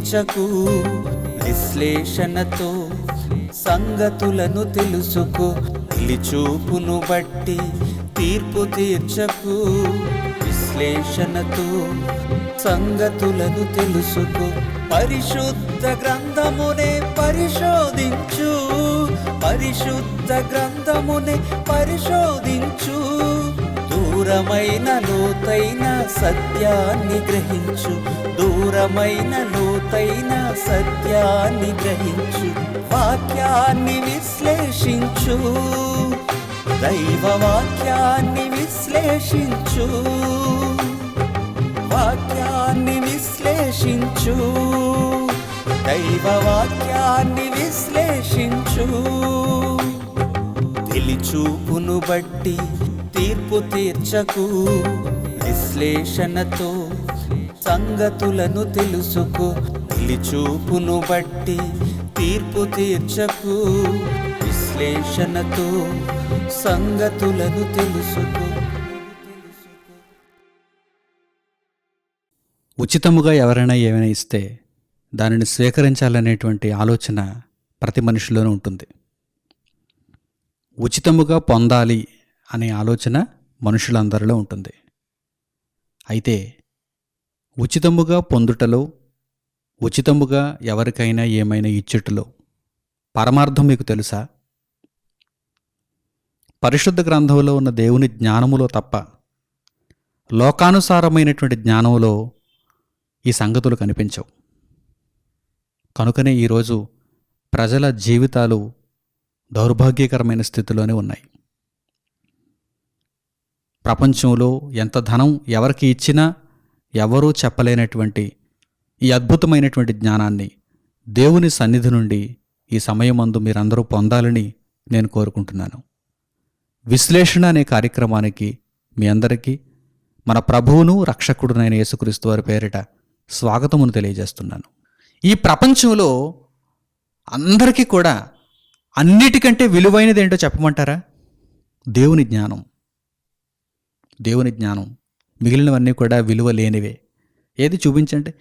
చర్చకు విశ్లేషణతో సంగతులను తెలుసుకో. నిలిచూపును బట్టి తీర్పు తీర్చకు విశ్లేషణతో సంగతులను తెలుసుకో. పరిశుద్ధ గ్రంథమునే పరిశోధించు పరిశుద్ధ గ్రంథమునే పరిశోధించు. దూరమైన లోతైన సత్యాన్ని గ్రహించు. దూరమైన లోతైన సత్యాన్ని గ్రహించు. వాక్యాన్ని విశ్లేషించు. దైవ వాక్యాన్ని విశ్లేషించు. వాక్యాన్ని విశ్లేషించు. దైవ వాక్యాన్ని విశ్లేషించు. తెలిచూపును బట్టి తీర్పు తీర్చకు విశ్లేషణతో సంగతులను తెలుసుకు. నిలిచూపును బట్టి తీర్పు తీర్చకు విశ్లేషణతో సంగతులను తెలుసుకు. ఉచితముగా ఎవరైనా ఏమైనా ఇస్తే దానిని స్వీకరించాలనేటువంటి ఆలోచన ప్రతి మనిషిలోనూ ఉంటుంది. ఉచితముగా పొందాలి అనే ఆలోచన మనుషులందరిలో ఉంటుంది. అయితే ఉచితముగా పొందుటలో ఉచితముగా ఎవరికైనా ఏమైనా ఇచ్చుటలో పరమార్థం మీకు తెలుసా? పరిశుద్ధ గ్రంథంలో ఉన్న దేవుని జ్ఞానములో తప్ప లోకానుసారమైనటువంటి జ్ఞానములో ఈ సంగతులు కనిపించవు. కనుకనే ఈరోజు ప్రజల జీవితాలు దౌర్భాగ్యకరమైన స్థితిలోనే ఉన్నాయి. ప్రపంచంలో ఎంత ధనం ఎవరికి ఇచ్చినా ఎవరూ చెప్పలేనటువంటి ఈ అద్భుతమైనటువంటి జ్ఞానాన్ని దేవుని సన్నిధి నుండి ఈ సమయమందు మీరందరూ పొందాలని నేను కోరుకుంటున్నాను. విశ్లేషణ అనే కార్యక్రమానికి మీ అందరికీ మన ప్రభువును రక్షకుడునైన యేసుక్రీస్తు వారి పేరిట స్వాగతమును తెలియజేస్తున్నాను. ఈ ప్రపంచంలో అందరికీ కూడా అన్నిటికంటే విలువైనది ఏంటో చెప్పమంటారా? దేవుని జ్ఞానం. దేవుని జ్ఞానం. మిగిలినవన్నీ కూడా విలువ లేనివే. ఏది చూపించండి?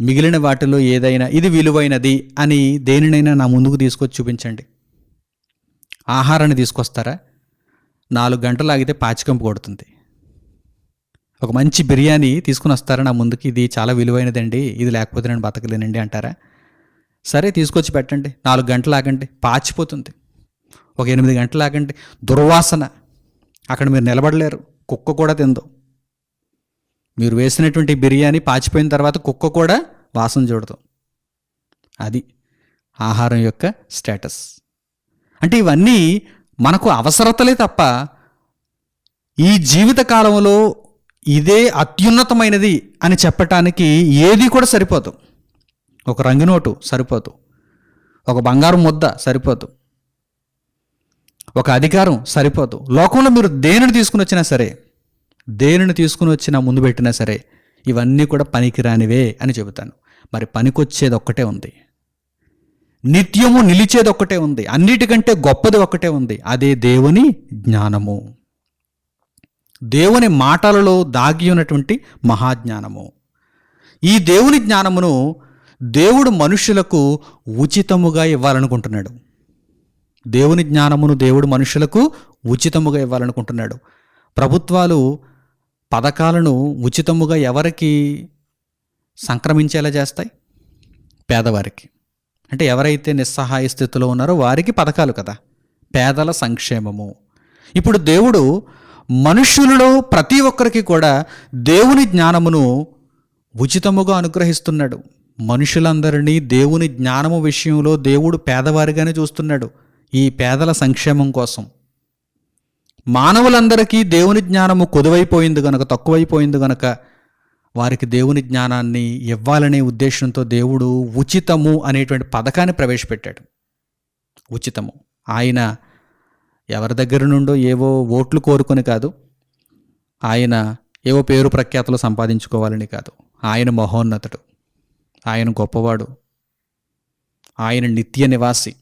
మిగిలిన వాటిలో ఏదైనా ఇది విలువైనది అని దేనినైనా నా ముందుకు తీసుకొచ్చి చూపించండి. ఆహారాన్ని తీసుకొస్తారా? నాలుగు గంటలు ఆగితే పాచికంపు కొడుతుంది. ఒక మంచి బిర్యానీ తీసుకుని వస్తారా నా ముందుకి? ఇది చాలా విలువైనదండి ఇది లేకపోతే నేను బతకలేనండి అంటారా? సరే తీసుకొచ్చి పెట్టండి. నాలుగు గంటలు ఆగండి పాచిపోతుంది. ఒక ఎనిమిది గంటలు ఆగండి. దుర్వాసన. అక్కడ మీరు నిలబడలేరు. కుక్క కూడా తిందు. మీరు వేసినటువంటి బిర్యానీ పాచిపోయిన తర్వాత కుక్క కూడా వాసన చూడదు. అది ఆహారం యొక్క స్టేటస్. అంటే ఇవన్నీ మనకు అవసరతలే తప్ప ఈ జీవిత కాలంలో ఇదే అత్యున్నతమైనది అని చెప్పటానికి ఏది కూడా సరిపోదు. ఒక రంగునోటు సరిపోదు. ఒక బంగారం ముద్ద సరిపోదు. ఒక అధికారం సరిపోదు. లోకంలో మీరు దేనిని తీసుకుని వచ్చినా సరే దేనిని తీసుకుని వచ్చినా ముందు పెట్టినా సరే ఇవన్నీ కూడా పనికిరానివే అని చెబుతాను. మరి పనికొచ్చేది ఒక్కటే ఉంది. నిత్యము నిలిచేది ఒక్కటే ఉంది. అన్నిటికంటే గొప్పది ఒక్కటే ఉంది. అదే దేవుని జ్ఞానము. దేవుని మాటలలో దాగి ఉన్నటువంటి మహాజ్ఞానము. ఈ దేవుని జ్ఞానమును దేవుడు మనుషులకు ఉచితముగా ఇవ్వాలనుకుంటున్నాడు. దేవుని జ్ఞానమును దేవుడు మనుషులకు ఉచితముగా ఇవ్వాలనుకుంటున్నాడు. ప్రభుత్వాలు పథకాలను ఉచితముగా ఎవరికి సంక్రమించేలా చేస్తాయి? పేదవారికి. అంటే ఎవరైతే నిస్సహాయ స్థితిలో ఉన్నారో వారికి పథకాలు కదా. పేదల సంక్షేమము. ఇప్పుడు దేవుడు మనుష్యులలో ప్రతి ఒక్కరికి కూడా దేవుని జ్ఞానమును ఉచితముగా అనుగ్రహిస్తున్నాడు. మనుషులందరినీ దేవుని జ్ఞానము విషయంలో దేవుడు పేదవారిగానే చూస్తున్నాడు. ఈ పేదల సంక్షేమం కోసం. మానవులందరికీ దేవుని జ్ఞానము కొదువైపోయింది గనక తక్కువైపోయింది గనక వారికి దేవుని జ్ఞానాన్ని ఇవ్వాలనే ఉద్దేశంతో దేవుడు ఉచితము అనేటువంటి పథకాన్ని ప్రవేశపెట్టాడు. ఉచితము. ఆయన ఎవరి దగ్గర నుండో ఏవో ఓట్లు కోరుకొని కాదు ఆయన ఏవో పేరు ప్రఖ్యాతలు సంపాదించుకోవాలని కాదు. ఆయన మహోన్నతుడు. ఆయన గొప్పవాడు. ఆయన నిత్య నివాసి.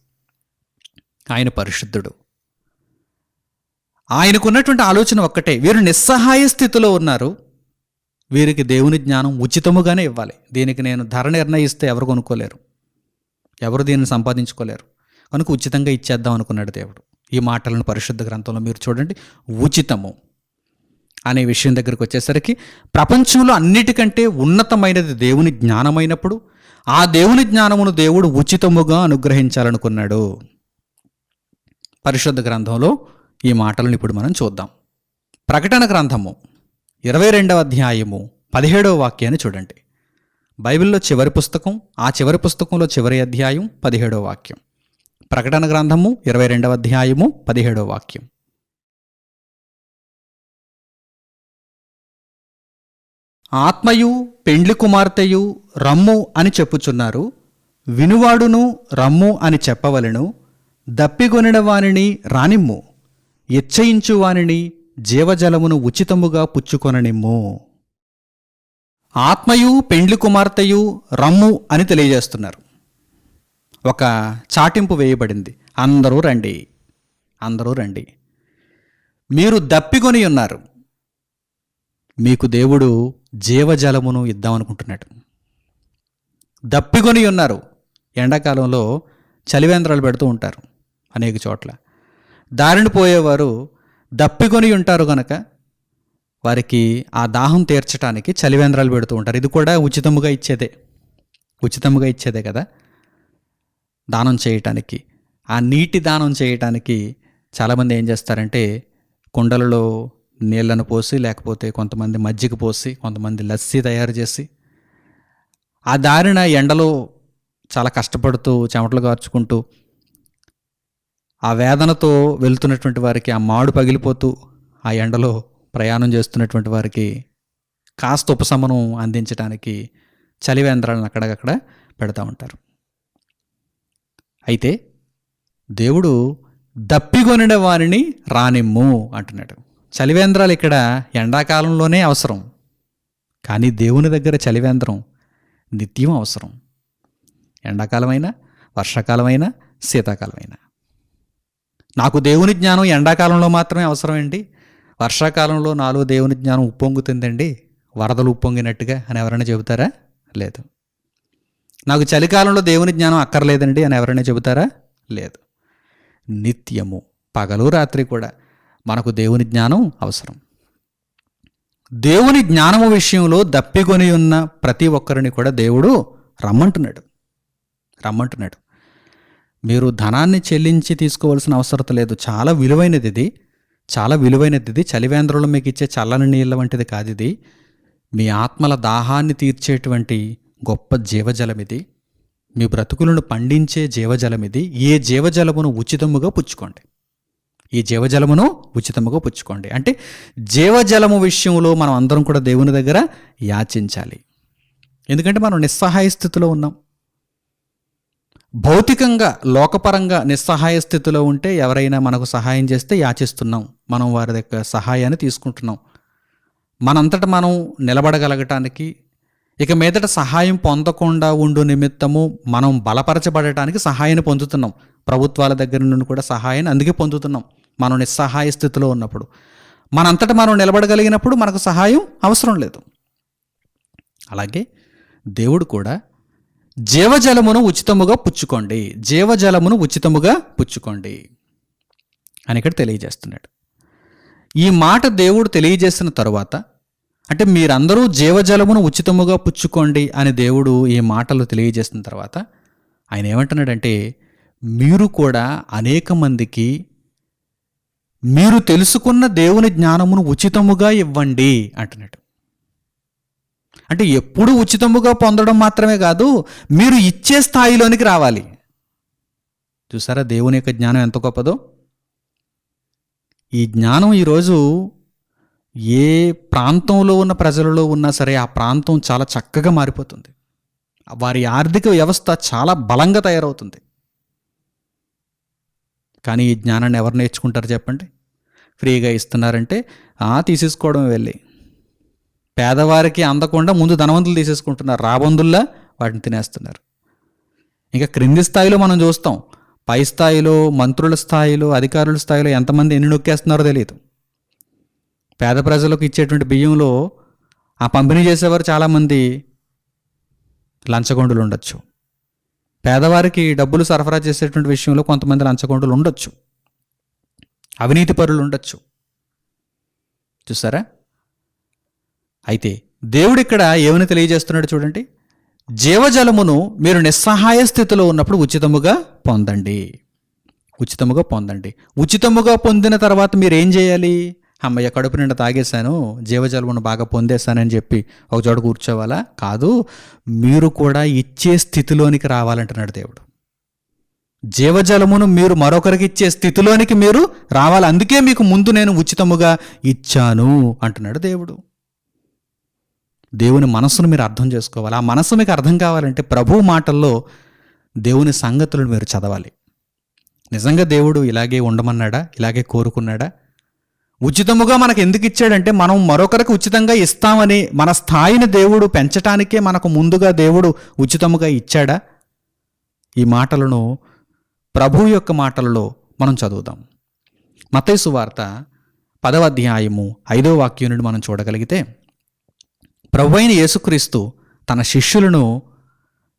ఆయన పరిశుద్ధుడు. ఆయనకున్నటువంటి ఆలోచన ఒక్కటే వీరు నిస్సహాయ స్థితిలో ఉన్నారు. వీరికి దేవుని జ్ఞానం ఉచితముగానే ఇవ్వాలి. దీనికి నేను ధర నిర్ణయిస్తే ఎవరు కొనుక్కోలేరు. ఎవరు దీన్ని సంపాదించుకోలేరు. కనుక ఉచితంగా ఇచ్చేద్దాం అనుకున్నాడు దేవుడు. ఈ మాటలను పరిశుద్ధ గ్రంథంలో మీరు చూడండి. ఉచితము అనే విషయం దగ్గరికి వచ్చేసరికి ప్రపంచంలో అన్నిటికంటే ఉన్నతమైనది దేవుని జ్ఞానమైనప్పుడు ఆ దేవుని జ్ఞానమును దేవుడు ఉచితముగా అనుగ్రహించాలనుకున్నాడు. పరిశుద్ధ గ్రంథంలో ఈ మాటలను ఇప్పుడు మనం చూద్దాం. ప్రకటన గ్రంథము ఇరవై రెండవ అధ్యాయము పదిహేడవ వాక్యాన్ని చూడండి. బైబిల్లో చివరి పుస్తకం ఆ చివరి పుస్తకంలో చివరి అధ్యాయం పదిహేడవ వాక్యం. ప్రకటన గ్రంథము ఇరవై రెండవ అధ్యాయము పదిహేడవ వాక్యం. ఆత్మయు పెండ్లి కుమార్తెయు రమ్ము అని చెప్పుచున్నారు. వినువాడును రమ్ము అని చెప్పవలను. దప్పిగొనిన వానిని రానిమ్ము. ఇచ్చయించు వానిని జీవజలమును ఉచితముగా పుచ్చుకొననిమ్ము. ఆత్మయు పెండ్లి కుమార్తెయు రమ్ము అని తెలియజేస్తున్నారు. ఒక చాటింపు వేయబడింది. అందరూ రండి. అందరూ రండి. మీరు దప్పికొని ఉన్నారు మీకు దేవుడు జీవజలమును ఇద్దామనుకుంటున్నాడు. దప్పికొని ఉన్నారు ఎండాకాలంలో చలివేంద్రాలు పెడుతూ ఉంటారు. అనేక చోట్ల. దారిని పోయేవారు దప్పికొని ఉంటారు గనక వారికి ఆ దాహం తీర్చడానికి చలివేంద్రాలు పెడుతూ ఉంటారు. ఇది కూడా ఉచితముగా ఇచ్చేదే. ఉచితముగా ఇచ్చేదే కదా. దానం చేయటానికి. ఆ నీటి దానం చేయటానికి చాలామంది ఏం చేస్తారంటే కుండలలో నీళ్ళను పోసి లేకపోతే కొంతమంది మజ్జిగ పోసి కొంతమంది లస్సీ తయారు చేసి ఆ దారిన ఎండలో చాలా కష్టపడుతూ చెమటలు కార్చుకుంటూ ఆ వేదనతో వెళ్తున్నటువంటి వారికి ఆ మాడు పగిలిపోతూ ఆ ఎండలో ప్రయాణం చేస్తున్నటువంటి వారికి కాస్త ఉపశమనం అందించడానికి చలివేంద్రాలను అక్కడక్కడ పెడతా ఉంటారు. అయితే దేవుడు దప్పికొనిన వారిని రానిమ్ము అంటున్నాడు. చలివేంద్రాలు ఇక్కడ ఎండాకాలంలోనే అవసరం. కానీ దేవుని దగ్గర చలివేంద్రం నిత్యం అవసరం. ఎండాకాలమైనా వర్షాకాలమైనా శీతాకాలమైనా. నాకు దేవుని జ్ఞానం ఎండాకాలంలో మాత్రమే అవసరమండి వర్షాకాలంలో నాలో దేవుని జ్ఞానం ఉప్పొంగుతుందండి. వరదలు ఉప్పొంగినట్టుగా అని ఎవరైనా చెబుతారా? లేదు. నాకు చలికాలంలో దేవుని జ్ఞానం అక్కర్లేదండి అని ఎవరైనా చెబుతారా? లేదు. నిత్యము పగలు రాత్రి కూడా మనకు దేవుని జ్ఞానం అవసరం. దేవుని జ్ఞానము విషయంలో దప్పికొని ఉన్న ప్రతి ఒక్కరిని కూడా దేవుడు రమ్మంటున్నాడు. రమ్మంటున్నాడు. మీరు ధనాన్ని చెల్లించి తీసుకోవాల్సిన అవసరం లేదు. చాలా విలువైనది ఇది. చాలా విలువైనది ఇది. చలివేంద్రంలో మీకు ఇచ్చే చల్లని నీళ్ళ వంటిది కాదు ఇది. మీ ఆత్మల దాహాన్ని తీర్చేటువంటి గొప్ప జీవజలం ఇది. మీ బ్రతుకులను పండించే జీవజలం ఇది. ఏ జీవజలమును ఉచితముగా పుచ్చుకోండి. ఈ జీవజలమును ఉచితముగా పుచ్చుకోండి. అంటే జీవజలము విషయంలో మనం అందరం కూడా దేవుని దగ్గర యాచించాలి. ఎందుకంటే మనం నిస్సహాయ స్థితిలో ఉన్నాం. భౌతికంగా లోకపరంగా నిస్సహాయ స్థితిలో ఉంటే ఎవరైనా మనకు సహాయం చేస్తే యాచిస్తున్నాం. మనం వారి దగ్గర సహాయాన్ని తీసుకుంటున్నాం. మనంతట మనం నిలబడగలగటానికి ఇక మీదట సహాయం పొందకుండా ఉండు నిమిత్తము మనం బలపరచబడటానికి సహాయాన్ని పొందుతున్నాం. ప్రభుత్వాల దగ్గర నుండి కూడా సహాయాన్ని అందుకే పొందుతున్నాం. మనం నిస్సహాయ స్థితిలో ఉన్నప్పుడు. మనంతట మనం నిలబడగలిగినప్పుడు మనకు సహాయం అవసరం లేదు. అలాగే దేవుడు కూడా జీవజలమును ఉచితముగా పుచ్చుకోండి. జీవజలమును ఉచితముగా పుచ్చుకోండి. అని ఇక్కడ తెలియజేస్తున్నాడు. ఈ మాట దేవుడు తెలియజేసిన తరువాత అంటే మీరందరూ జీవజలమును ఉచితముగా పుచ్చుకోండి అని దేవుడు ఈ మాటలు తెలియజేసిన తర్వాత ఆయన ఏమంటున్నాడంటే మీరు కూడా అనేక మందికి మీరు తెలుసుకున్న దేవుని జ్ఞానమును ఉచితముగా ఇవ్వండి అంటున్నాడు. అంటే ఎప్పుడు ఉచితముగా పొందడం మాత్రమే కాదు మీరు ఇచ్చే స్థాయిలోనికి రావాలి. చూసారా దేవుని యొక్క జ్ఞానం ఎంత గొప్పదో? ఈ జ్ఞానం ఈరోజు ఏ ప్రాంతంలో ఉన్న ప్రజలలో ఉన్నా సరే ఆ ప్రాంతం చాలా చక్కగా మారిపోతుంది. వారి ఆర్థిక వ్యవస్థ చాలా బలంగా తయారవుతుంది. కానీ ఈ జ్ఞానాన్ని ఎవరు నేర్చుకుంటారు చెప్పండి? ఫ్రీగా ఇస్తున్నారంటే ఆ తీసేసుకోవడం వెళ్ళి. పేదవారికి అందకుండా ముందు ధనవంతులు తీసేసుకుంటున్నారు రాబందుల్లా వాటిని తినేస్తున్నారు. ఇంకా క్రింది స్థాయిలో మనం చూస్తాం. పై స్థాయిలో మంత్రుల స్థాయిలో అధికారుల స్థాయిలో ఎంతమంది ఎన్ని నొక్కేస్తున్నారో తెలియదు. పేద ప్రజలకు ఇచ్చేటువంటి బియ్యంలో ఆ పంపిణీ చేసేవారు చాలామంది లంచగొండులు ఉండొచ్చు. పేదవారికి డబ్బులు సరఫరా చేసేటువంటి విషయంలో కొంతమంది లంచగొండులు ఉండొచ్చు. అవినీతి పరులు ఉండొచ్చు. చూసారా? అయితే దేవుడిక్కడ ఏమని తెలియజేస్తున్నాడు చూడండి? జీవజలమును మీరు నిస్సహాయ స్థితిలో ఉన్నప్పుడు ఉచితముగా పొందండి. ఉచితముగా పొందండి. ఉచితముగా పొందిన తర్వాత మీరు ఏం చేయాలి? అమ్మయ్య కడుపు నిండా తాగేశాను జీవజలమును బాగా పొందేశానని చెప్పి ఒక చోట కూర్చోవాలా? కాదు మీరు కూడా ఇచ్చే స్థితిలోనికి రావాలంటున్నాడు దేవుడు. జీవజలమును మీరు మరొకరికి ఇచ్చే స్థితిలోనికి మీరు రావాలి. అందుకే మీకు ముందు నేను ఉచితముగా ఇచ్చాను అంటున్నాడు దేవుడు. దేవుని మనస్సును మీరు అర్థం చేసుకోవాలి. ఆ మనస్సు మీకు అర్థం కావాలంటే ప్రభు మాటల్లో దేవుని సంగతులను మీరు చదవాలి. నిజంగా దేవుడు ఇలాగే ఉండమన్నాడా? ఇలాగే కోరుకున్నాడా? ఉచితముగా మనకు ఎందుకు ఇచ్చాడంటే మనం మరొకరికి ఉచితంగా ఇస్తామని మన స్థాయిని దేవుడు పెంచటానికే మనకు ముందుగా దేవుడు ఉచితముగా ఇచ్చాడా? ఈ మాటలను ప్రభు యొక్క మాటలలో మనం చదువుదాం. మతైసు వార్త పదవ అధ్యాయము ఐదో వాక్యం నుండి మనం చూడగలిగితే ప్రభు అయిన యేసుక్రీస్తు తన శిష్యులను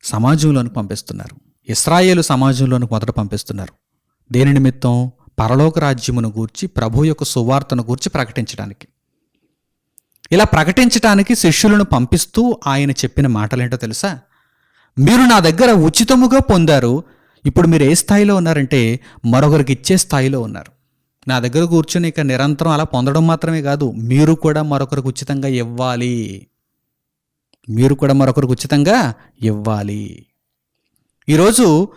సమాజంలోనికి పంపిస్తున్నారు. ఇస్రాయేలు సమాజంలోనికి మొదట పంపిస్తున్నారు. దేని నిమిత్తం? పరలోక రాజ్యమును గూర్చి ప్రభు యొక్క సువార్తను గూర్చి ప్రకటించడానికి. ఇలా ప్రకటించడానికి శిష్యులను పంపిస్తూ ఆయన చెప్పిన మాటలేంటో తెలుసా? మీరు నా దగ్గర ఉచితముగా పొందారు. ఇప్పుడు మీరు ఏ స్థాయిలో ఉన్నారంటే మరొకరికి ఇచ్చే స్థాయిలో ఉన్నారు. నా దగ్గర కూర్చొని ఇక నిరంతరం అలా పొందడం మాత్రమే కాదు మీరు కూడా మరొకరికి ఉచితంగా ఇవ్వాలి. మీరు కూడా మరొకరికి ఉచితంగా ఇవ్వాలి. ఈరోజు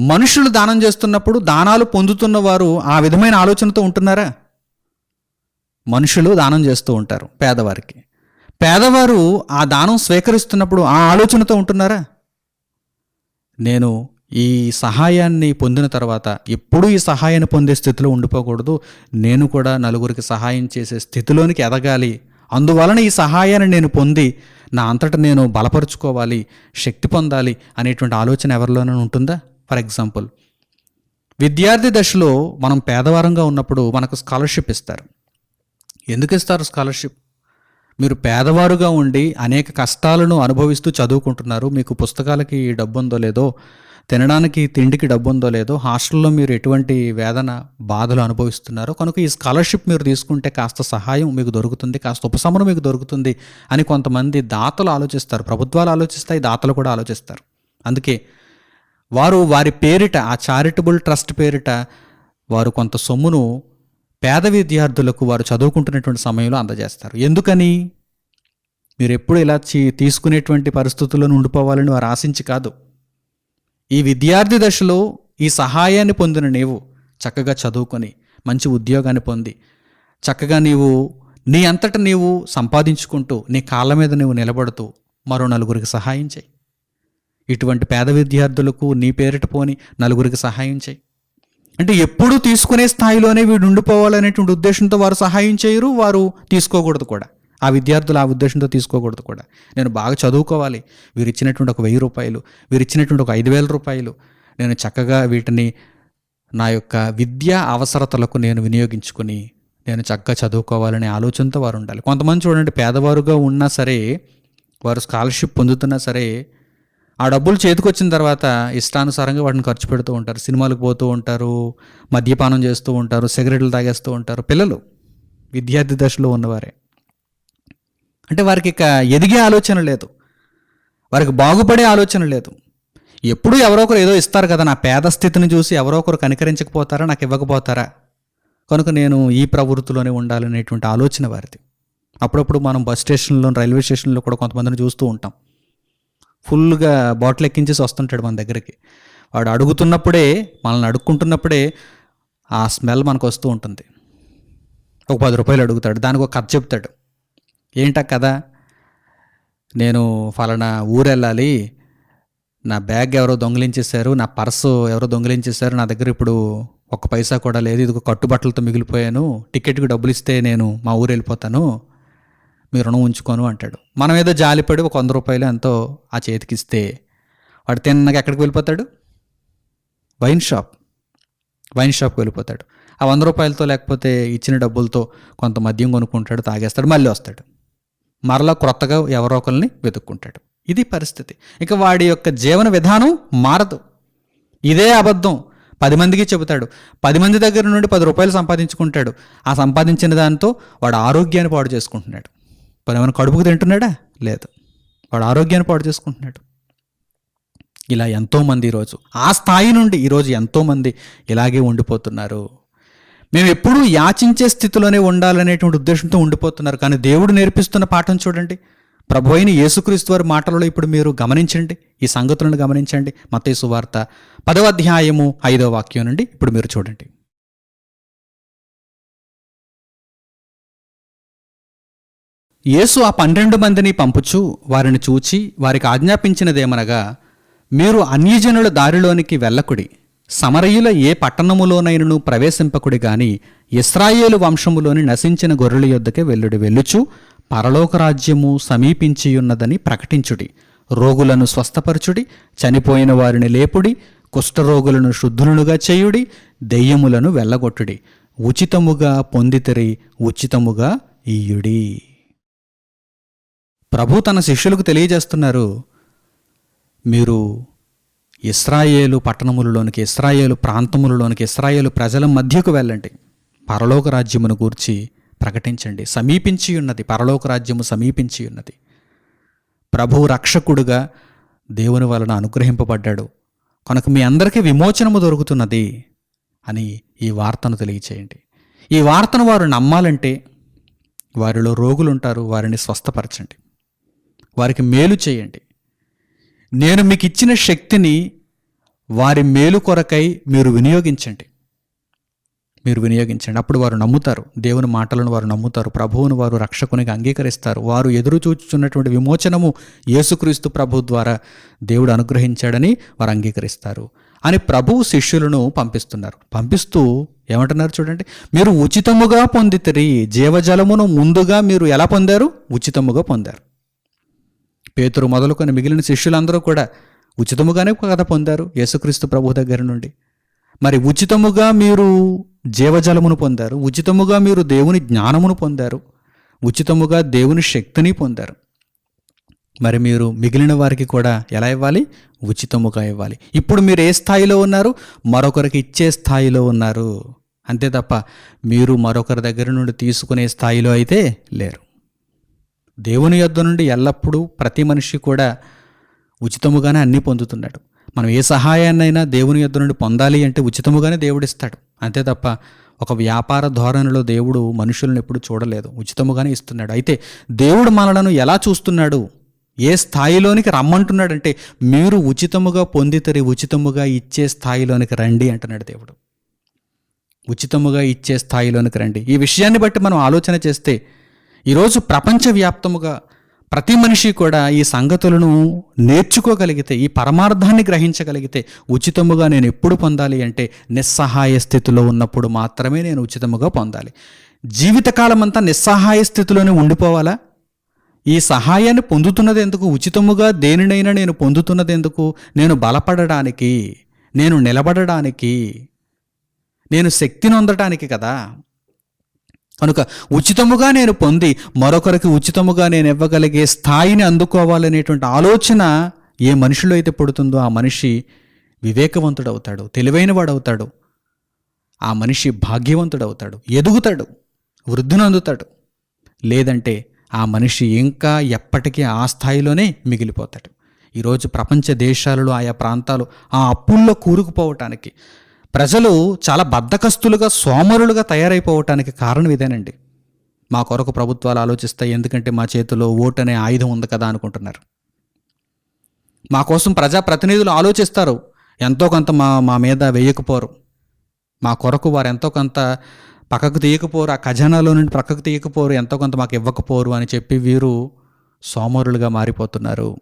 మనుషులు దానం చేస్తున్నప్పుడు దానాలు పొందుతున్న వారు ఆ విధమైన ఆలోచనతో ఉంటున్నారా? మనుషులు దానం చేస్తూ ఉంటారు పేదవారికి. పేదవారు ఆ దానం స్వీకరిస్తున్నప్పుడు ఆ ఆలోచనతో ఉంటున్నారా? నేను ఈ సహాయాన్ని పొందిన తర్వాత ఎప్పుడూ ఈ సహాయాన్ని పొందే స్థితిలో ఉండిపోకూడదు. నేను కూడా నలుగురికి సహాయం చేసే స్థితిలోనికి ఎదగాలి. అందువలన ఈ సహాయాన్ని నేను పొంది నా అంతట నేను బలపరుచుకోవాలి శక్తి పొందాలి అనేటువంటి ఆలోచన ఎవరిలోనే ఉంటుందా? ఫర్ ఎగ్జాంపుల్ విద్యార్థి దశలో మనం పేదవారంగా ఉన్నప్పుడు మనకు స్కాలర్షిప్ ఇస్తారు. ఎందుకు ఇస్తారు స్కాలర్షిప్ మీరు పేదవారుగా ఉండి అనేక కష్టాలను అనుభవిస్తూ చదువుకుంటున్నారు మీకు పుస్తకాలకి డబ్బు ఉందో లేదో తినడానికి తిండికి డబ్బు ఉందో లేదో హాస్టల్లో మీరు ఎటువంటి వేదన బాధలు అనుభవిస్తున్నారో కనుక ఈ స్కాలర్షిప్ మీరు తీసుకుంటే కాస్త సహాయం మీకు దొరుకుతుంది కాస్త ఉపశమనం మీకు దొరుకుతుంది అని కొంతమంది దాతలు ఆలోచిస్తారు. ప్రభుత్వాలు ఆలోచిస్తాయి దాతలు కూడా ఆలోచిస్తారు. అందుకే వారు వారి పేరిట ఆ చారిటబుల్ ట్రస్ట్ పేరిట వారు కొంత సొమ్మును పేద విద్యార్థులకు వారు చదువుకుంటున్నటువంటి సమయంలో అందజేస్తారు. ఎందుకని? మీరు ఎప్పుడు ఇలా చీ- తీసుకునేటువంటి పరిస్థితుల్లో ఉండిపోవాలని వారు ఆశించి కాదు. ఈ విద్యార్థి దశలో ఈ సహాయాన్ని పొందిన నీవు చక్కగా చదువుకొని మంచి ఉద్యోగాన్ని పొంది చక్కగా నీవు నీ అంతట నీవు సంపాదించుకుంటూ నీ కాళ్ళ మీద నీవు నిలబడుతూ మరో నలుగురికి సహాయం చేయి. ఇటువంటి పేద విద్యార్థులకు నీ పేరిట పోని నలుగురికి సహాయం చేయి. అంటే ఎప్పుడూ తీసుకునే స్థాయిలోనే వీడు ఉండిపోవాలనేటువంటి ఉద్దేశంతో వారు సహాయం చేయరు వారు తీసుకోకూడదు కూడా. ఆ విద్యార్థులు ఆ ఉద్దేశంతో తీసుకోకూడదు కూడా. నేను బాగా చదువుకోవాలి. వీరు ఇచ్చినటువంటి ఒక వెయ్యి రూపాయలు వీరు ఇచ్చినటువంటి ఒక ఐదు వేల రూపాయలు నేను చక్కగా వీటిని నా యొక్క విద్యా అవసరతలకు నేను వినియోగించుకుని నేను చక్కగా చదువుకోవాలనే ఆలోచనతో వారు ఉండాలి. కొంతమంది చూడండి పేదవారుగా ఉన్నా సరే వారు స్కాలర్షిప్ పొందుతున్నా సరే ఆ డబ్బులు చేతికి వచ్చిన తర్వాత ఇష్టానుసారంగా వాటిని ఖర్చు పెడుతూ ఉంటారు. సినిమాలకు పోతూ ఉంటారు మద్యపానం చేస్తూ ఉంటారు సిగరెట్లు తాగేస్తూ ఉంటారు. పిల్లలు విద్యార్థి దశలో ఉన్నవారే. అంటే వారికి ఇక ఎదిగే ఆలోచన లేదు. వారికి బాగుపడే ఆలోచన లేదు. ఎప్పుడూ ఎవరో ఒకరు ఏదో ఇస్తారు కదా నా పేద స్థితిని చూసి ఎవరో ఒకరు కనికరించకపోతారా నాకు ఇవ్వకపోతారా? కనుక నేను ఈ ప్రవృత్తిలోనే ఉండాలనేటువంటి ఆలోచన వారిది. అప్పుడప్పుడు మనం బస్ స్టేషన్లో రైల్వే స్టేషన్లో కూడా కొంతమందిని చూస్తూ ఉంటాం. ఫుల్గా బాటిల్ ఎక్కించేసి వస్తుంటాడు మన దగ్గరికి. వాడు అడుగుతున్నప్పుడే మనల్ని అడుక్కుంటున్నప్పుడే ఆ స్మెల్ మనకు వస్తూ ఉంటుంది. ఒక పది రూపాయలు అడుగుతాడు దానికి ఒక కథ చెప్తాడు. ఏంటా కదా నేను ఫలానా ఊరు వెళ్ళాలి నా బ్యాగ్ ఎవరో దొంగిలించేశారు నా పర్సు ఎవరో దొంగిలించేశారు నా దగ్గర ఇప్పుడు ఒక్క పైసా కూడా లేదు ఇది ఒక కట్టుబట్టలతో మిగిలిపోయాను టికెట్కి డబ్బులు ఇస్తే నేను మా ఊరు వెళ్ళిపోతాను మీ రుణం ఉంచుకోను అంటాడు. మనం ఏదో జాలిపడి ఒక వంద రూపాయలు ఎంతో ఆ చేతికి ఇస్తే వాడు తిన్నగా ఎక్కడికి వెళ్ళిపోతాడు? Wine shop. వైన్ షాప్కి వెళ్ళిపోతాడు. ఆ వంద రూపాయలతో లేకపోతే ఇచ్చిన డబ్బులతో కొంత మద్యం కొనుక్కుంటాడు తాగేస్తాడు మళ్ళీ వస్తాడు. మరలా క్రొత్తగా ఎవరో ఒకరిని వెతుక్కుంటాడు. ఇది పరిస్థితి. ఇక వాడి యొక్క జీవన విధానం మారదు. ఇదే అబద్ధం. పది మందికి చెబుతాడు. పది మంది దగ్గర నుండి పది రూపాయలు సంపాదించుకుంటాడు. ఆ సంపాదించిన దాంతో వాడు ఆరోగ్యాన్ని పాడు చేసుకుంటున్నాడు. పని ఏమైనా కడుపుకు తింటున్నాడా? లేదు. వాడు ఆరోగ్యాన్ని పాడు చేసుకుంటున్నాడు. ఇలా ఎంతోమంది ఈరోజు ఆ స్థాయి నుండి ఈరోజు ఎంతోమంది ఇలాగే ఉండిపోతున్నారు. మేము ఎప్పుడూ యాచించే స్థితిలోనే ఉండాలనేటువంటి ఉద్దేశంతో ఉండిపోతున్నారు. కానీ దేవుడు నేర్పిస్తున్న పాఠం చూడండి. ప్రభు అయిన యేసుక్రీస్తు వారి మాటలలో ఇప్పుడు మీరు గమనించండి. ఈ సంగతులను గమనించండి. మత్తయి సువార్త పదవ అధ్యాయము ఐదవ వాక్యం నుండి ఇప్పుడు మీరు చూడండి. యేసు ఆ పన్నెండు మందిని పంపుచు వారిని చూచి వారికి ఆజ్ఞాపించినదేమనగా మీరు అన్యజనుల దారిలోనికి వెళ్ళకుడి. సమరయుల ఏ పట్టణములోనైనను ప్రవేశింపకుడి గాని ఇస్రాయేలు వంశములోని నశించిన గొర్రెల యొద్దకే వెల్లుడి వెళ్ళుచు పరలోక రాజ్యము సమీపించియున్నదని ప్రకటించుడి. రోగులను స్వస్థపరచుడి చనిపోయిన వారిని లేపుడి కుష్ఠరోగులను శుద్ధులుగా చేయుడి దెయ్యములను వెళ్ళగొట్టుడి. ఉచితముగా పొందితిరి ఉచితముగా ఇయ్యుడి ప్రభు తన శిష్యులకు తెలియజేస్తున్నారు మీరు ఇస్రాయేలు పట్టణములలోనికి ఇస్రాయేలు ప్రాంతములలోనికి ఇస్రాయేలు ప్రజల మధ్యకు వెళ్ళండి. పరలోక రాజ్యమును గూర్చి ప్రకటించండి. సమీపించి ఉన్నది పరలోక రాజ్యము సమీపించి ఉన్నది. ప్రభు రక్షకుడుగా దేవుని వలన అనుగ్రహింపబడ్డాడు. కనుక మీ అందరికీ విమోచనము దొరుకుతున్నది అని ఈ వార్తను తెలియచేయండి. ఈ వార్తను వారు నమ్మాలంటే వారిలో రోగులుంటారు వారిని స్వస్థపరచండి. వారికి మేలు చేయండి. నేను మీకు ఇచ్చిన శక్తిని వారి మేలు కొరకై మీరు వినియోగించండి. మీరు వినియోగించండి. అప్పుడు వారు నమ్ముతారు. దేవుని మాటలను వారు నమ్ముతారు. ప్రభువును వారు రక్షకునిగా అంగీకరిస్తారు. వారు ఎదురు చూచుచున్నటువంటి విమోచనము యేసుక్రీస్తు ప్రభు ద్వారా దేవుడు అనుగ్రహించాడని వారు అంగీకరిస్తారు. అని ప్రభువు శిష్యులను పంపిస్తున్నారు. పంపిస్తూ ఏమంటున్నారు చూడండి. మీరు ఉచితముగా పొందితిరి. జీవజలమును ముందుగా మీరు ఎలా పొందారు? ఉచితముగా పొందారు. పేతురు మొదలుకొని మిగిలిన శిష్యులందరూ కూడా ఉచితముగానే కథ పొందారు యేసుక్రీస్తు ప్రభు దగ్గర నుండి. మరి ఉచితముగా మీరు జీవజలమును పొందారు ఉచితముగా మీరు దేవుని జ్ఞానమును పొందారు ఉచితముగా దేవుని శక్తిని పొందారు. మరి మీరు మిగిలిన వారికి కూడా ఎలా ఇవ్వాలి? ఉచితముగా ఇవ్వాలి. ఇప్పుడు మీరు ఏ స్థాయిలో ఉన్నారు? మరొకరికి ఇచ్చే స్థాయిలో ఉన్నారు. అంతే తప్ప మీరు మరొకరి దగ్గర నుండి తీసుకునే స్థాయిలో అయితే లేరు. దేవుని యొద్ద నుండి ఎల్లప్పుడూ ప్రతి మనిషి కూడా ఉచితముగానే అన్నీ పొందుతున్నాడు. మనం ఏ సహాయాన్నైనా దేవుని యొద్ద నుండి పొందాలి అంటే ఉచితముగానే దేవుడు ఇస్తాడు అంతే తప్ప ఒక వ్యాపార ధోరణిలో దేవుడు మనుషులను ఎప్పుడు చూడలేదు. ఉచితముగానే ఇస్తున్నాడు. అయితే దేవుడు మనలను ఎలా చూస్తున్నాడు? ఏ స్థాయిలోనికి రమ్మంటున్నాడంటే మీరు ఉచితముగా పొందితరి ఉచితముగా ఇచ్చే స్థాయిలోనికి రండి అంటున్నాడు దేవుడు. ఉచితముగా ఇచ్చే స్థాయిలోనికి రండి. ఈ విషయాన్ని బట్టి మనం ఆలోచన చేస్తే ఈరోజు ప్రపంచవ్యాప్తముగా ప్రతి మనిషి కూడా ఈ సంగతులను నేర్చుకోగలిగితే ఈ పరమార్థాన్ని గ్రహించగలిగితే ఉచితముగా నేను ఎప్పుడు పొందాలి అంటే నిస్సహాయ స్థితిలో ఉన్నప్పుడు మాత్రమే నేను ఉచితముగా పొందాలి. జీవితకాలం అంతా నిస్సహాయ స్థితిలోనే ఉండిపోవాలా? ఈ సహాయాన్ని పొందుతున్నది ఎందుకు? ఉచితముగా దేనినైనా నేను పొందుతున్నది ఎందుకు? నేను బలపడడానికి నేను నిలబడడానికి నేను శక్తిని పొందటానికి కదా? కనుక ఉచితముగా నేను పొంది మరొకరికి ఉచితముగా నేను ఇవ్వగలిగే స్థాయిని అందుకోవాలనేటువంటి ఆలోచన ఏ మనిషిలో అయితే పుడుతుందో ఆ మనిషి వివేకవంతుడు అవుతాడు తెలివైన వాడు తెలివైనవాడవుతాడు. ఆ మనిషి భాగ్యవంతుడు అవుతాడు ఎదుగుతాడు వృద్ధిని అందుతాడు లేదంటే ఆ మనిషి ఇంకా ఎప్పటికీ ఆ స్థాయిలోనే మిగిలిపోతాడు. ఈరోజు ప్రపంచ దేశాలలో ఆయా ప్రాంతాలు ఆ అప్పుల్లో కూరుకుపోవటానికి ప్రజలు చాలా బద్ధకస్తులుగా సోమరులుగా తయారైపోవటానికి కారణం ఇదేనండి. మా కొరకు ప్రభుత్వాలు ఆలోచిస్తాయి ఎందుకంటే మా చేతిలో ఓటు అనే ఆయుధం ఉంది కదా అనుకుంటున్నారు. మా కోసం ప్రజాప్రతినిధులు ఆలోచిస్తారు ఎంతో కొంత మా మా మీద వేయకపోరు. మా కొరకు వారు ఎంతో కొంత పక్కకు తీయకపోరు ఆ ఖజానాలో నుండి పక్కకు తీయకపోరు ఎంతో కొంత మాకు ఇవ్వకపోరు అని చెప్పి వీరు సోమరులుగా మారిపోతున్నారు.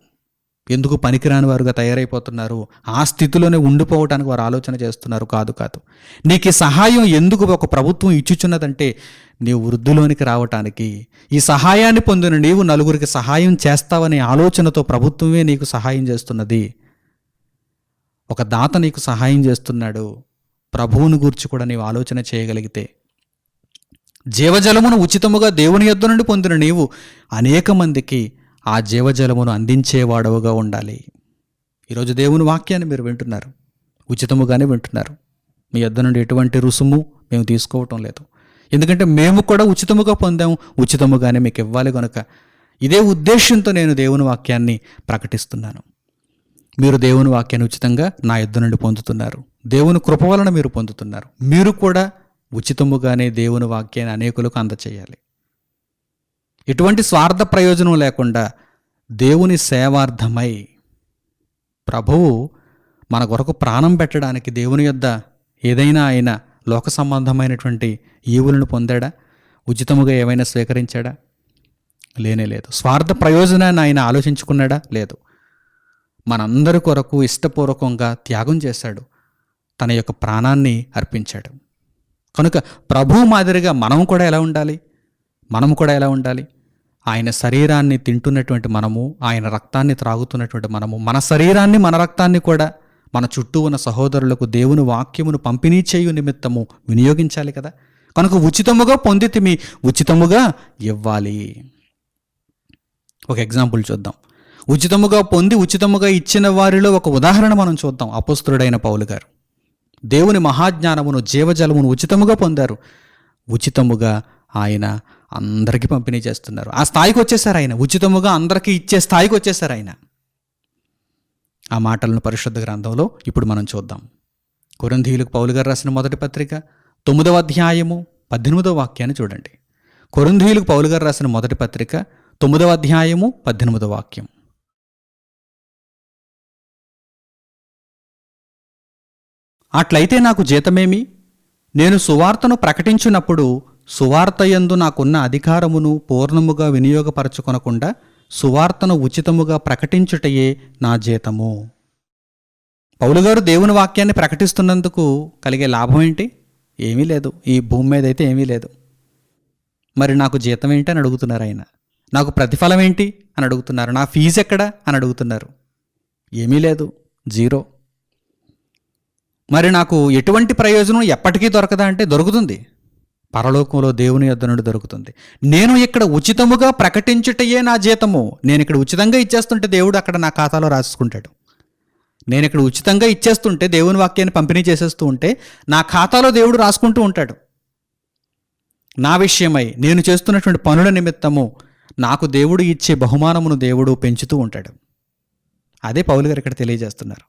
ఎందుకు పనికిరాని వారుగా తయారైపోతున్నారు? ఆ స్థితిలోనే ఉండిపోవటానికి వారు ఆలోచన చేస్తున్నారు. కాదు కాదు. నీకు సహాయం ఎందుకు ఒక ప్రభుత్వం ఇచ్చుచున్నదంటే నీవు వృద్ధిలోనికి రావటానికి. ఈ సహాయాన్ని పొందిన నీవు నలుగురికి సహాయం చేస్తావనే ఆలోచనతో ప్రభుత్వమే నీకు సహాయం చేస్తున్నది. ఒక దాత నీకు సహాయం చేస్తున్నాడు. ప్రభువుని గురించి కూడా నీవు ఆలోచన చేయగలిగితే. జీవజలమును ఉచితముగా దేవుని యొద్ద నుండి పొందిన నీవు అనేక మందికి ఆ జీవజలమును అందించేవాడవుగా ఉండాలి. ఈరోజు దేవుని వాక్యాన్ని మీరు వింటున్నారు. ఉచితముగానే వింటున్నారు. మీ యొద్ద నుండి ఎటువంటి రుసుము మేము తీసుకోవటం లేదు. ఎందుకంటే మేము కూడా ఉచితముగా పొందాము ఉచితముగానే మీకు ఇవ్వాలి కనుక ఇదే ఉద్దేశంతో నేను దేవుని వాక్యాన్ని ప్రకటిస్తున్నాను. మీరు దేవుని వాక్యాన్ని ఉచితంగా నా యుద్ధ నుండి పొందుతున్నారు. దేవుని కృప వలన మీరు పొందుతున్నారు. మీరు కూడా ఉచితముగానే దేవుని వాక్యాన్ని అనేకులకు అందచేయాలి. ఎటువంటి స్వార్థ ప్రయోజనం లేకుండా దేవుని సేవార్థమై ప్రభువు మన కొరకు ప్రాణం పెట్టడానికి దేవుని యొద్ద ఏదైనా ఆయన లోక సంబంధమైనటువంటి ఈవులను పొందాడా? ఉచితముగా ఏమైనా స్వీకరించాడా? లేనే లేదు. స్వార్థ ప్రయోజనాన్ని ఆయన ఆలోచించుకున్నాడా? లేదు. మనందరి కొరకు ఇష్టపూర్వకంగా త్యాగం చేశాడు. తన యొక్క ప్రాణాన్ని అర్పించాడు. కనుక ప్రభువు మాదిరిగా మనం కూడా ఎలా ఉండాలి? మనము కూడా ఎలా ఉండాలి? ఆయన శరీరాన్ని తింటున్నటువంటి మనము ఆయన రక్తాన్ని త్రాగుతున్నటువంటి మనము మన శరీరాన్ని మన రక్తాన్ని కూడా మన చుట్టూ ఉన్న సహోదరులకు దేవుని వాక్యమును పంపిణీ చేయు నిమిత్తము వినియోగించాలి కదా. కనుక ఉచితముగా పొందితిమి ఉచితముగా ఇవ్వాలి. ఒక ఎగ్జాంపుల్ చూద్దాం. ఉచితముగా పొంది ఉచితముగా ఇచ్చిన వారిలో ఒక ఉదాహరణ మనం చూద్దాం. అపుస్తుడైన పౌలు గారు. దేవుని మహాజ్ఞానమును జీవజలమును ఉచితముగా పొందారు. ఉచితముగా ఆయన అందరికీ పంపిణీ చేస్తున్నారు. ఆ స్థాయికి వచ్చేసారు ఆయన. ఉచితముగా అందరికీ ఇచ్చే స్థాయికి వచ్చేసారు ఆయన. ఆ మాటలను పరిశుద్ధ గ్రంథంలో ఇప్పుడు మనం చూద్దాం. కొరంధీయులకు పౌలు గారు రాసిన మొదటి పత్రిక తొమ్మిదవ అధ్యాయము పద్దెనిమిదవ వాక్యాన్ని చూడండి. కొరంధీయులకు పౌలు గారు రాసిన మొదటి పత్రిక తొమ్మిదవ అధ్యాయము పద్దెనిమిదవ వాక్యం. అట్లయితే నాకు జీతమేమి? నేను సువార్తను ప్రకటించినప్పుడు సువార్తయందు నాకున్న అధికారమును పూర్ణముగా వినియోగపరచుకొనకుండా సువార్తను ఉచితముగా ప్రకటించుటయే నా జీతము. పౌలుగారు దేవుని వాక్యాన్ని ప్రకటిస్తున్నందుకు కలిగే లాభం ఏంటి? ఏమీ లేదు. ఈ భూమి మీద అయితే ఏమీ లేదు. మరి నాకు జీతం ఏంటి అని అడుగుతున్నారు ఆయన. నాకు ప్రతిఫలం ఏంటి అని అడుగుతున్నారు. నా ఫీజు ఎక్కడ అని అడుగుతున్నారు. ఏమీ లేదు. జీరో. మరి నాకు ఎటువంటి ప్రయోజనం ఎప్పటికీ దొరకదా అంటే దొరుకుతుంది. పరలోకంలో దేవుని యొద్ద నుండి దొరుకుతుంది. నేను ఇక్కడ ఉచితముగా ప్రకటించుటయే నా జీతము. నేను ఇక్కడ ఉచితంగా ఇచ్చేస్తుంటే దేవుడు అక్కడ నా ఖాతాలో రాసుకుంటాడు నేను ఇక్కడ ఉచితంగా ఇచ్చేస్తుంటే దేవుని వాక్యాన్ని పంపిణీ చేసేస్తూ ఉంటే నా ఖాతాలో దేవుడు రాసుకుంటూ ఉంటాడు. నా విషయమై నేను చేస్తున్నటువంటి పనుల నిమిత్తము నాకు దేవుడు ఇచ్చే బహుమానమును దేవుడు పెంచుతూ ఉంటాడు. అదే పౌలు గారు ఇక్కడ తెలియజేస్తున్నారు.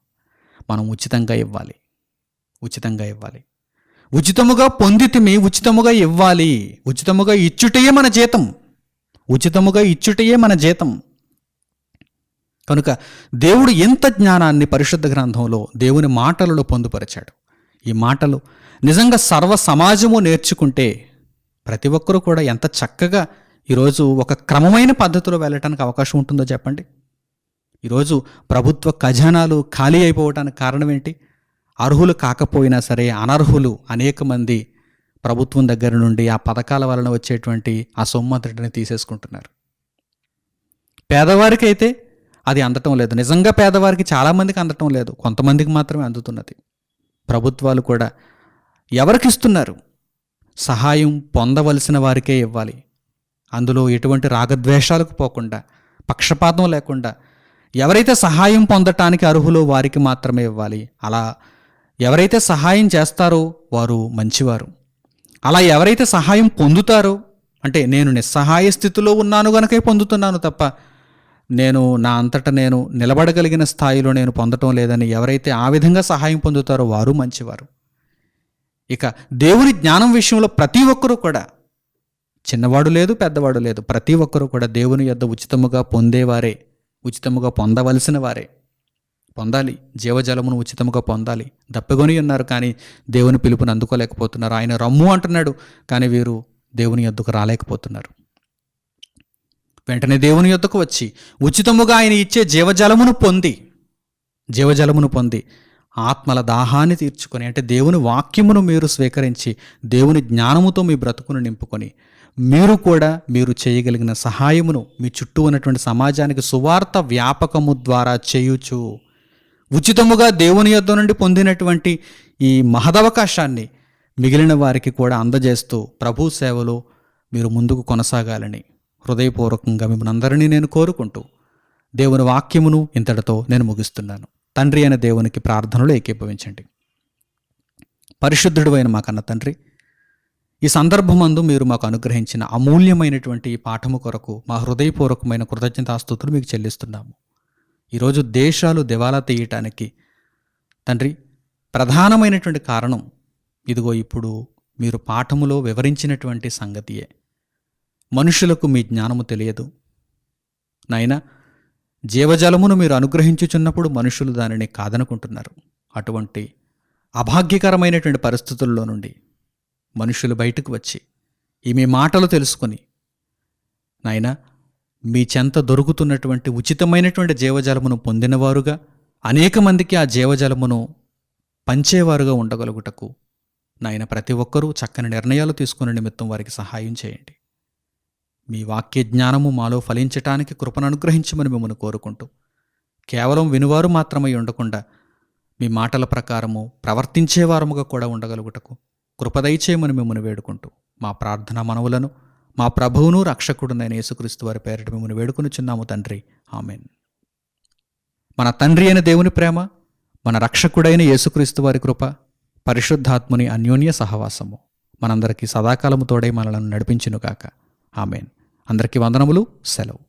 మనం ఉచితంగా ఇవ్వాలి. ఉచితంగా ఇవ్వాలి. ఉచితముగా పొందితిమి ఉచితముగా ఇవ్వాలి. ఉచితముగా ఇచ్చుటయే మన జీతం. ఉచితముగా ఇచ్చుటయే మన జీతం. కనుక దేవుడు ఎంత జ్ఞానాన్ని పరిశుద్ధ గ్రంథంలో దేవుని మాటలలో పొందుపరిచాడు. ఈ మాటలు నిజంగా సర్వ సమాజము నేర్చుకుంటే ప్రతి ఒక్కరూ కూడా ఎంత చక్కగా ఈరోజు ఒక క్రమమైన పద్ధతిలో వెళ్ళటానికి అవకాశం ఉంటుందో చెప్పండి? ఈరోజు ప్రభుత్వ ఖజానాలు ఖాళీ అయిపోవటానికి కారణం ఏంటి? అర్హులు కాకపోయినా సరే అనర్హులు అనేక మంది ప్రభుత్వం దగ్గర నుండి ఆ పథకాల వలన వచ్చేటువంటి ఆ సొమ్ము అంతటిని తీసేసుకుంటున్నారు. పేదవారికి అయితే అది అందటం లేదు. నిజంగా పేదవారికి చాలామందికి అందటం లేదు. కొంతమందికి మాత్రమే అందుతున్నది. ప్రభుత్వాలు కూడా ఎవరికి ఇస్తున్నారు? సహాయం పొందవలసిన వారికే ఇవ్వాలి. అందులో ఎటువంటి రాగద్వేషాలకు పోకుండా పక్షపాతం లేకుండా ఎవరైతే సహాయం పొందటానికి అర్హులో వారికి మాత్రమే ఇవ్వాలి. అలా ఎవరైతే సహాయం చేస్తారో వారు మంచివారు. అలా ఎవరైతే సహాయం పొందుతారో అంటే నేను నిస్సహాయ స్థితిలో ఉన్నాను గనకే పొందుతున్నాను తప్ప నేను నా అంతట నేను నిలబడగలిగిన స్థాయిలో నేను పొందటం లేదని ఎవరైతే ఆ విధంగా సహాయం పొందుతారో వారు మంచివారు. ఇక దేవుని జ్ఞానం విషయంలో ప్రతి ఒక్కరూ కూడా చిన్నవాడు లేదు పెద్దవాడు లేదు. ప్రతి ఒక్కరూ కూడా దేవుని యొద్ద ఉచితముగా పొందేవారే ఉచితముగా పొందవలసిన వారే. పొందాలి. జీవజలమును ఉచితముగా పొందాలి. దప్పగొని ఉన్నారు కానీ దేవుని పిలుపుని అందుకోలేకపోతున్నారు. ఆయన రమ్ము అంటున్నాడు కానీ వీరు దేవుని యొద్దకు రాలేకపోతున్నారు. వెంటనే దేవుని యొద్దకు వచ్చి ఉచితముగా ఆయన ఇచ్చే జీవజలమును పొంది జీవజలమును పొంది ఆత్మల దాహాన్ని తీర్చుకొని అంటే దేవుని వాక్యమును మీరు స్వీకరించి దేవుని జ్ఞానముతో మీ బ్రతుకును నింపుకొని మీరు కూడా మీరు చేయగలిగిన సహాయమును మీ చుట్టూ ఉన్నటువంటి సమాజానికి సువార్త వ్యాపకము ద్వారా చేయుచు. ఉచితముగా దేవుని యొద్ద నుండి పొందినటువంటి ఈ మహదవకాశాన్ని మిగిలిన వారికి కూడా అందజేస్తూ ప్రభు సేవలో మీరు ముందుకు కొనసాగాలని హృదయపూర్వకంగా మిమ్మల్ని అందరినీ నేను కోరుకుంటూ దేవుని వాక్యమును ఇంతటితో నేను ముగిస్తున్నాను. తండ్రి అయిన దేవునికి ప్రార్థనలు ఏకీభవించండి. పరిశుద్ధుడు అయిన మా కన్న తండ్రి ఈ సందర్భమందు మీరు మాకు అనుగ్రహించిన అమూల్యమైనటువంటి ఈ పాఠము కొరకు మా హృదయపూర్వకమైన కృతజ్ఞతాస్తుతులు మీకు చెల్లిస్తున్నాము. ఈరోజు దేశాలు దివాలా తీయటానికి తండ్రి ప్రధానమైనటువంటి కారణం ఇదిగో ఇప్పుడు మీరు పాఠములో వివరించినటువంటి సంగతియే. మనుషులకు మీ జ్ఞానము తెలియదు. నాయన జీవజలమును మీరు అనుగ్రహించుచున్నప్పుడు మనుషులు దానిని కాదనుకుంటున్నారు. అటువంటి అభాగ్యకరమైనటువంటి పరిస్థితుల్లో నుండి మనుషులు బయటకు వచ్చి ఈ మీ మాటలు తెలుసుకొని నాయనా మీ చెంత దొరుకుతున్నటువంటి ఉచితమైనటువంటి జీవజలమును పొందినవారుగా అనేక మందికి ఆ జీవజలమును పంచేవారుగా ఉండగలుగుటకు నాయన ప్రతి ఒక్కరూ చక్కని నిర్ణయాలు తీసుకునే నిమిత్తం వారికి సహాయం చేయండి. మీ వాక్య జ్ఞానము మాలో ఫలించటానికి కృపను అనుగ్రహించమని మిమ్మల్ని కోరుకుంటూ కేవలం వినువారు మాత్రమై ఉండకుండా మీ మాటల ప్రకారము ప్రవర్తించేవారముగా కూడా ఉండగలుగుటకు కృపదయచేయమని మిమ్మల్ని వేడుకుంటూ మా ప్రార్థన మనవులను మా ప్రభువును రక్షకుడునైన యేసుక్రీస్తు వారి పేరిట మిమ్మల్ని వేడుకొని చిన్నాము తండ్రి. ఆమెన్. మన తండ్రి అయిన దేవుని ప్రేమ మన రక్షకుడైన యేసుక్రీస్తు వారి కృప పరిశుద్ధాత్ముని అన్యోన్య సహవాసము మనందరికీ సదాకాలము తోడే మనలను నడిపించునుగాక. ఆమెన్. అందరికీ వందనములు సెలవు.